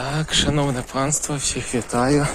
Так, шановне панство, всіх вітаю.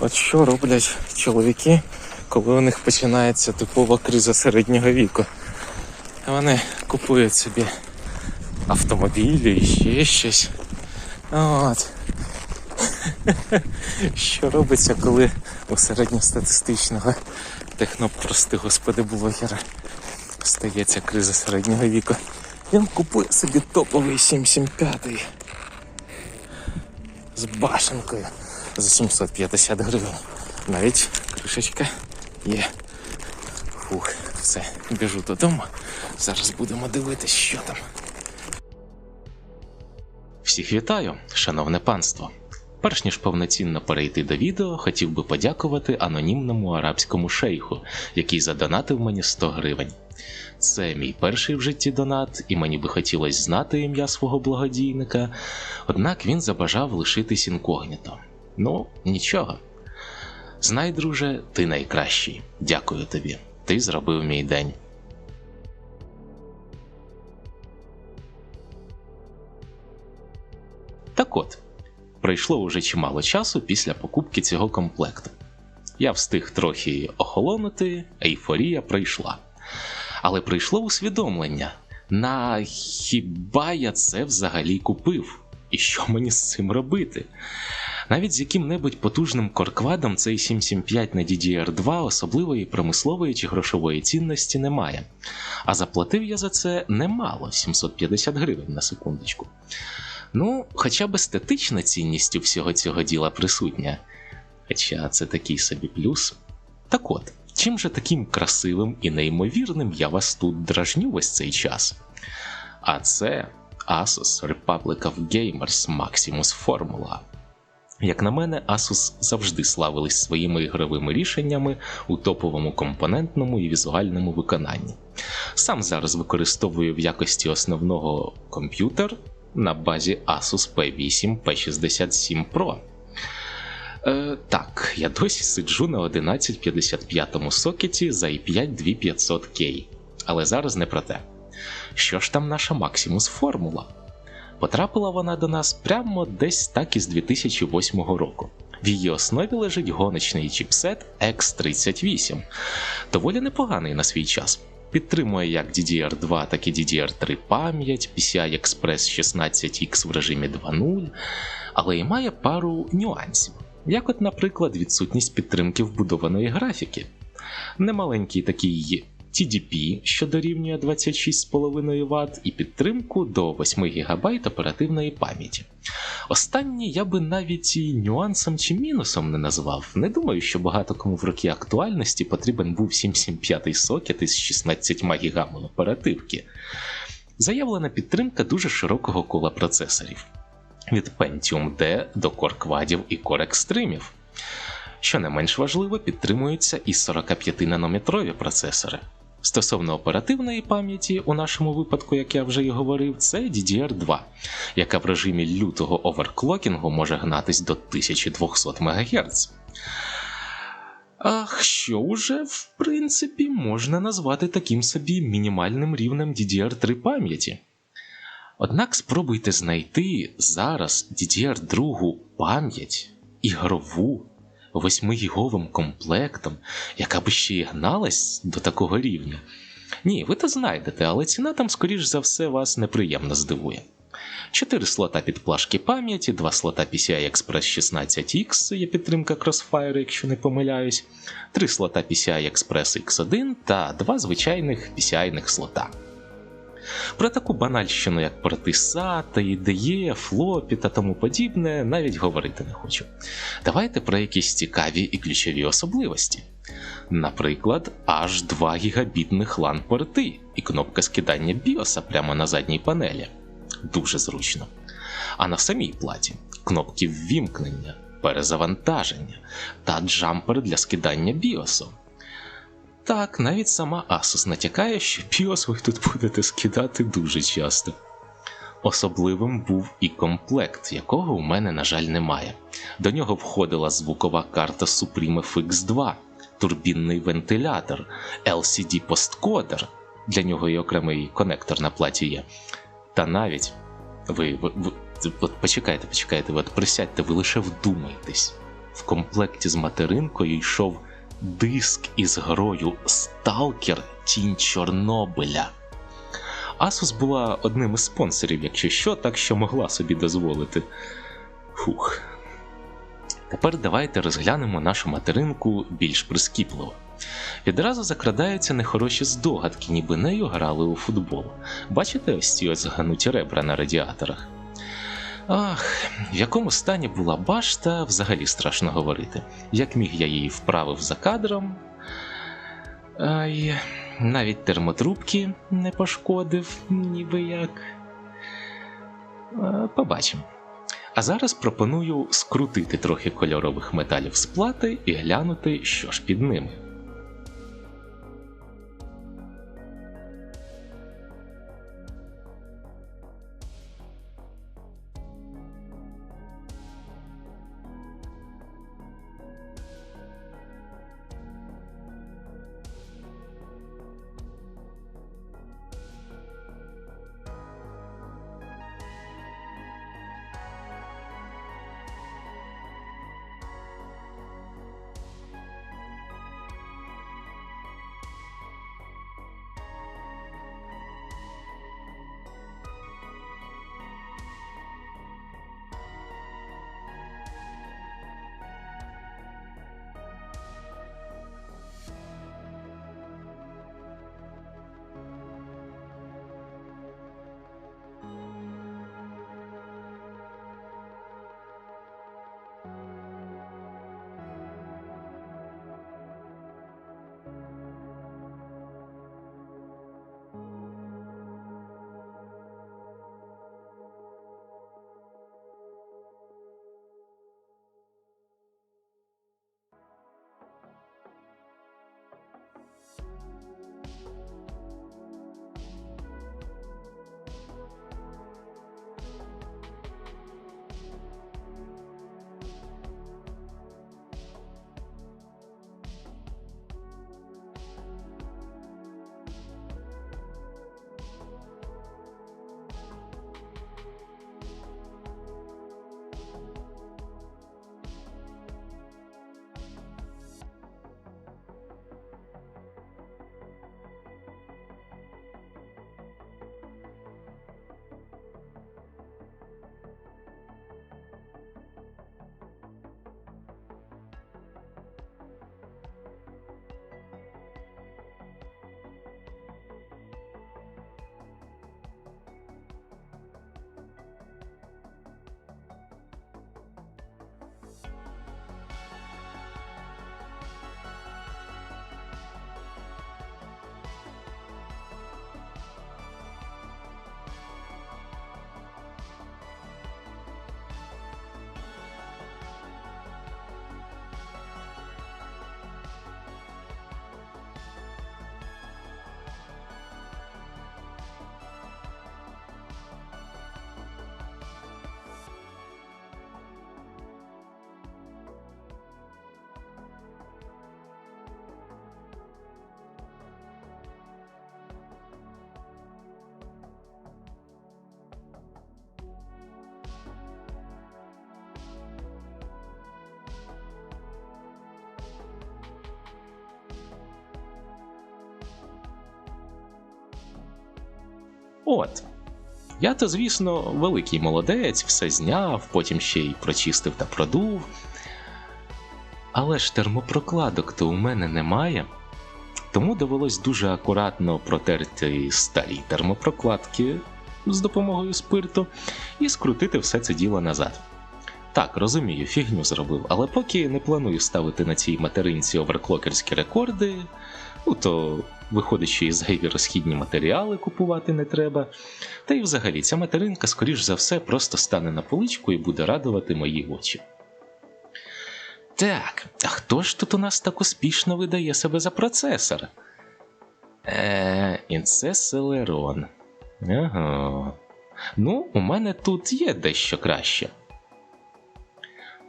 От що роблять чоловіки, коли у них починається типова криза середнього віку? Вони купують собі автомобілі і ще щось. От. Що робиться, коли у середньостатистичного техно, прости господи, блогера стається криза середнього віку? Він купує собі топовий 775 з башенкою за 750 гривень. Навіть кришечка є. Фух, все, біжу додому. Зараз будемо дивитись, що там. Всіх вітаю, шановне панство. Перш ніж повноцінно перейти до відео, хотів би подякувати анонімному арабському шейху, який задонатив мені 100 гривень. Це мій перший в житті донат, і мені би хотілося знати ім'я свого благодійника, однак він забажав лишитись інкогніто. Ну, нічого. Знай, друже, ти найкращий. Дякую тобі. Ти зробив мій день. Так от, пройшло уже чимало часу після покупки цього комплекту. Я встиг трохи охолонути, ейфорія пройшла. Але прийшло усвідомлення: на хіба я це взагалі купив? І що мені з цим робити? Навіть з яким-небудь потужним корквадом цей 775 на DDR2 особливої промислової чи грошової цінності немає. А заплатив я за це немало 750 гривень на секундочку. Ну, хоча б естетична цінність у всього цього діла присутня. Хоча це такий собі плюс. Так от, чим же таким красивим і неймовірним я вас тут дражню весь цей час? А це Asus Republic of Gamers Maximus Formula. Як на мене, Asus завжди славились своїми ігровими рішеннями у топовому компонентному і візуальному виконанні. Сам зараз використовую в якості основного комп'ютер на базі Asus P8 P67 Pro. Е, так, я досі сиджу на 1155 сокеті за i5 2500K. Але зараз не про те. Що ж там наша Maximus формула? Потрапила вона до нас прямо десь так із 2008 року. В її основі лежить гоночний чіпсет X38, доволі непоганий на свій час. Підтримує як DDR2, так і DDR3 пам'ять, PCI Express 16X в режимі 2.0, але і має пару нюансів, як, от, наприклад, відсутність підтримки вбудованої графіки. Немаленький такий TDP, що дорівнює 26,5 Вт, і підтримку до 8 ГБ оперативної пам'яті. Останнє я би навіть і нюансом чи мінусом не назвав. Не думаю, що багато кому в роки актуальності потрібен був 775 сокет із 16 ГБ оперативки. Заявлена підтримка дуже широкого кола процесорів від Pentium D до Quadів і Extreme. Що не менш важливо, підтримуються і 45-нанометрові процесори. Стосовно оперативної пам'яті, у нашому випадку, як я вже і говорив, це DDR2, яка в режимі лютого оверклокінгу може гнатись до 1200 МГц. Ах, що уже, в принципі, можна назвати таким собі мінімальним рівнем DDR3 пам'яті. Однак спробуйте знайти зараз DDR2 пам'ять ігрову 8-гіговим комплектом, яка би ще й гналась до такого рівня. Ні, ви то знайдете, але ціна там, скоріш за все, вас неприємно здивує. 4 слота під плашки пам'яті, 2 слота PCI Express 16X, є підтримка Crossfire, якщо не помиляюсь, 3 слота PCI Express X1 та 2 звичайних PCI слота. Про таку банальщину, як порти SATA, IDE, флопі та тому подібне, навіть говорити не хочу. Давайте про якісь цікаві і ключові особливості. Наприклад, аж 2 гігабітних LAN порти і кнопка скидання BIOS прямо на задній панелі. Дуже зручно. А на самій платі кнопки ввімкнення, перезавантаження та джампер для скидання BIOS. Так, навіть сама Asus натякає, що BIOS ви тут будете скидати дуже часто. Особливим був і комплект, якого у мене, на жаль, немає. До нього входила звукова карта Supreme FX2, турбінний вентилятор, LCD посткодер, для нього і окремий конектор на платі є. Та навіть ви, ви, ви от, почекайте, почекайте, от присядьте, ви лише вдумайтесь. В комплекті з материнкою йшов диск із грою Сталкер Тінь Чорнобиля. Asus була одним із спонсорів, якщо що, так що могла собі дозволити. Фух. Тепер давайте розглянемо нашу материнку більш прискіпливо. Відразу закрадаються нехороші здогадки, ніби нею грали у футбол. Бачите ось ці ось гануті ребра на радіаторах? Ах, в якому стані була башта, взагалі страшно говорити. Як міг я її вправив за кадром. Ай, навіть термотрубки не пошкодив, ніби як. Побачимо. А зараз пропоную скрутити трохи кольорових металів з плати і глянути, що ж під ними. От. Я то, звісно, великий молодець, все зняв, потім ще й прочистив та продув. Але ж термопрокладок то у мене немає, тому довелось дуже акуратно протерти старі термопрокладки з допомогою спирту і скрутити все це діло назад. Так, розумію, фігню зробив, але поки не планую ставити на цій материнці оверклокерські рекорди, ну то виходить, що і зайві розхідні матеріали купувати не треба. Та й взагалі ця материнка, скоріш за все, просто стане на поличку і буде радувати мої очі. Так, а хто ж тут у нас так успішно видає себе за процесора? Е, інцеселерон. Ага. Ну, у мене тут є дещо краще.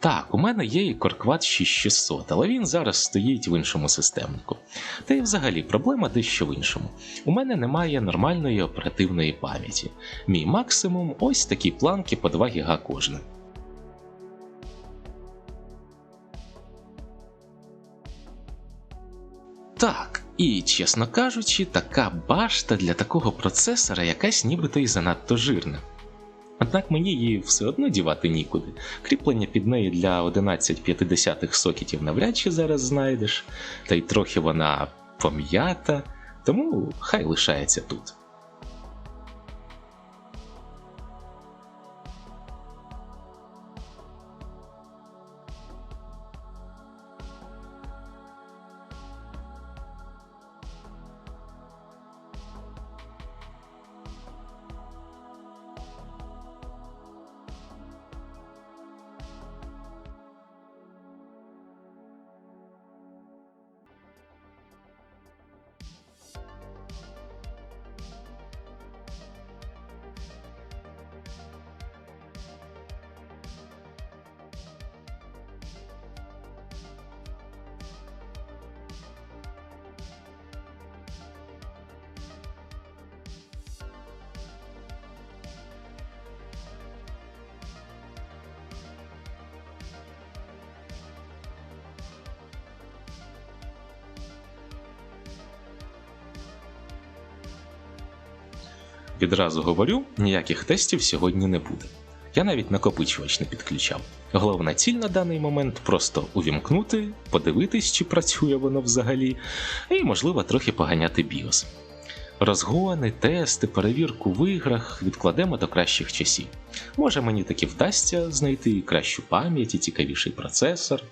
Так, у мене є і Коркват 6600, але він зараз стоїть в іншому системнику. Та й взагалі проблема дещо в іншому. У мене немає нормальної оперативної пам'яті. Мій максимум ось такі планки по 2 ГБ кожна. Так, і чесно кажучи, така башта для такого процесора якась нібито й занадто жирна. Однак мені її все одно дівати нікуди. Кріплення під неї для 11,5 сокетів навряд чи зараз знайдеш, та й трохи вона пом'ята, тому хай лишається тут. Відразу говорю, ніяких тестів сьогодні не буде. Я навіть накопичувач не підключав. Головна ціль на даний момент просто увімкнути, подивитись, чи працює воно взагалі, і, можливо, трохи поганяти BIOS. Розгони, тести, перевірку в іграх відкладемо до кращих часів. Може, мені таки вдасться знайти кращу пам'ять і цікавіший процесор.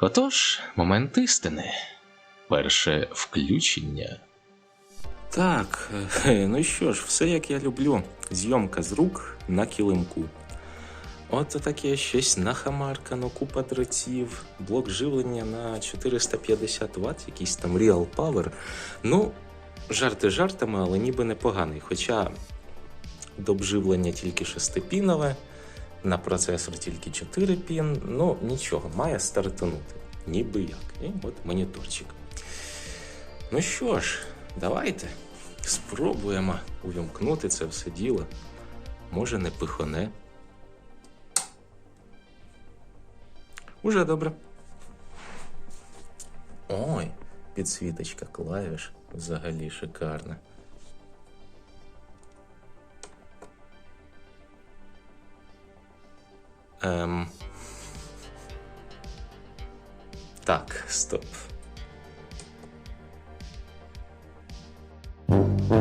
Отож, момент істини. Перше включення. Так, ну що ж, все як я люблю. Зйомка з рук на килимку. От таке щось нахамаркано, купа дротів, блок живлення на 450 Вт, якийсь там Real Power. Ну, жарти жартами, але ніби непоганий. Хоча доп живлення тільки шестипінове, на процесор тільки 4 пін. Ну, нічого, має стартанути. Ніби як. І от моніторчик. Ну що ж, давайте спробуємо увімкнути це все діло. Може, не пихоне. Уже добре. Ой, підсвіточка клавіш взагалі шикарна. Ем... Так, стоп. Так,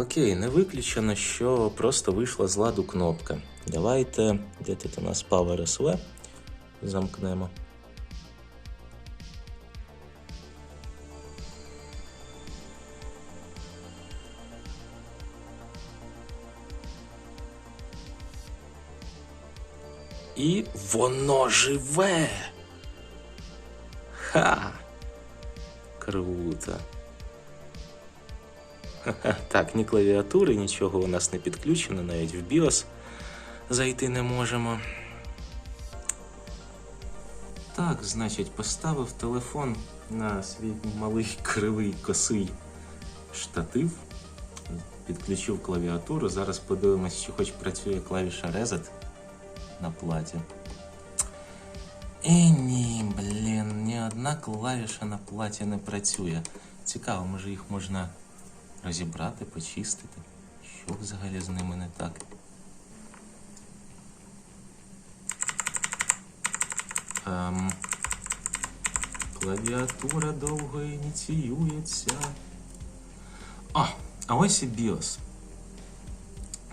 окей, не виключено, що просто вийшла з ладу кнопка. Давайте, де тут у нас Power SV? Замкнемо. І воно живе. Ха! Круто. Так, ні клавіатури, нічого у нас не підключено, навіть в BIOS зайти не можемо. Так, значить, поставив телефон на свій малий кривий косий штатив, підключив клавіатуру. Зараз подивимось, чи хоч працює клавіша Reset на платі. І ні, блін, ні одна клавіша на платі не працює. Цікаво, може їх можна розібрати, почистити. Що взагалі з ними не так? Ем, клавіатура довго ініціюється. О, а ось і BIOS.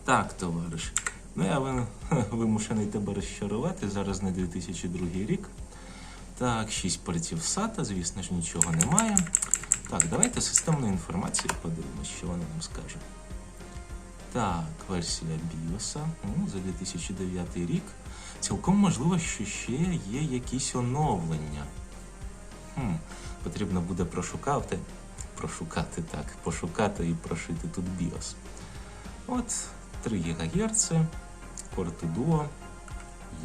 Так, товариш. Ну, я вимушений тебе розчарувати. Зараз не 2002 рік. Так, 6 портів SATA, звісно ж, нічого немає. Так, давайте системну інформацію подивимось, що вона нам скаже. Так, версія BIOS ну, за 2009 рік. Цілком можливо, що ще є якісь оновлення. Хм, потрібно буде прошукати, прошукати так, пошукати і прошити тут BIOS. От 3 ГГц, порту Duo,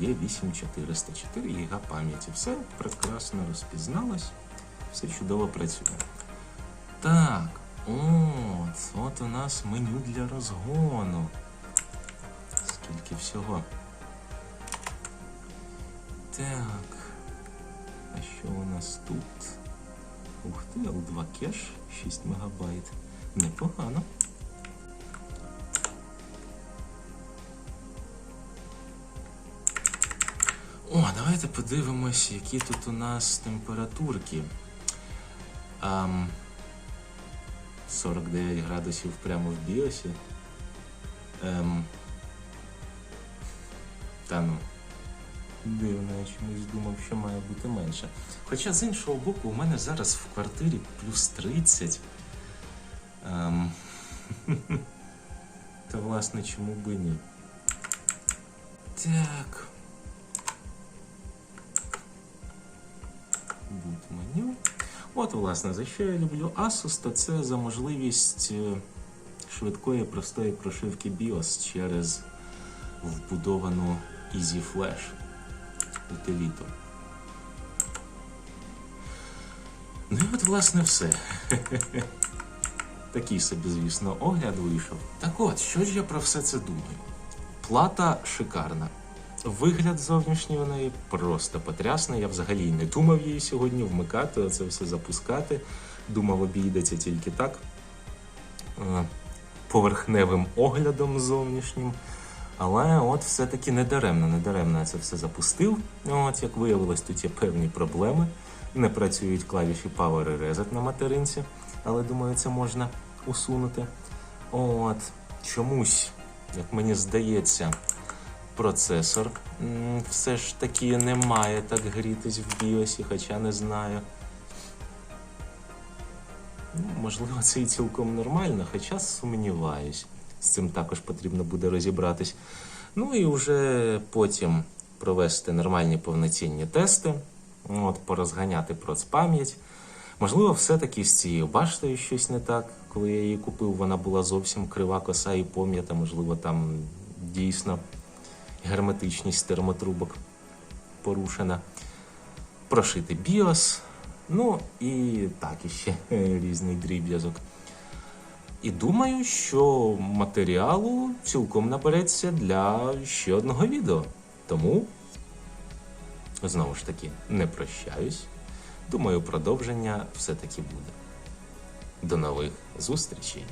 є 8400, 4 ГБ пам'яті. Все прекрасно розпізналось, все чудово працює. Так, от, от у нас меню для розгону. Скільки всього. Так. А що у нас тут? Ух ти, L2 кеш, 6 МБ. Непогано. О, давайте подивимось, які тут у нас температурки. Ам, 49 градусів прямо в біосі. Ем, та ну. Дивно, я чомусь думав, що має бути менше. Хоча з іншого боку, у мене зараз в квартирі плюс 30. Ем, Та власне чому би ні? Так. Меню. От, власне, за що я люблю Asus, то це за можливість е, швидкої простої прошивки BIOS через вбудовану Easy Flash утиліту. Ну і от, власне, все. Такий собі, звісно, огляд вийшов. Так от, що ж я про все це думаю? Плата шикарна. Вигляд зовнішній у неї просто потрясний. Я взагалі не думав її сьогодні вмикати, оце все запускати. Думав, обійдеться тільки так. Е, Поверхневим оглядом зовнішнім. Але от все-таки не даремно, не даремно я це все запустив. От, як виявилось, тут є певні проблеми. Не працюють клавіші Power і Reset на материнці, але думаю, це можна усунути. От, чомусь, як мені здається, процесор все ж таки не має так грітись в BIOS, хоча не знаю. Ну, можливо, це і цілком нормально, хоча сумніваюсь. З цим також потрібно буде розібратись. Ну і вже потім провести нормальні повноцінні тести, от, порозганяти процпам'ять. Можливо, все-таки з цією баштою щось не так. Коли я її купив, вона була зовсім крива коса і пом'ята. Можливо, там дійсно герметичність термотрубок порушена. Прошити BIOS, ну і так іще різний дріб'язок. І думаю, що матеріалу цілком набереться для ще одного відео. Тому, знову ж таки, не прощаюсь. Думаю, продовження все-таки буде. До нових зустрічей!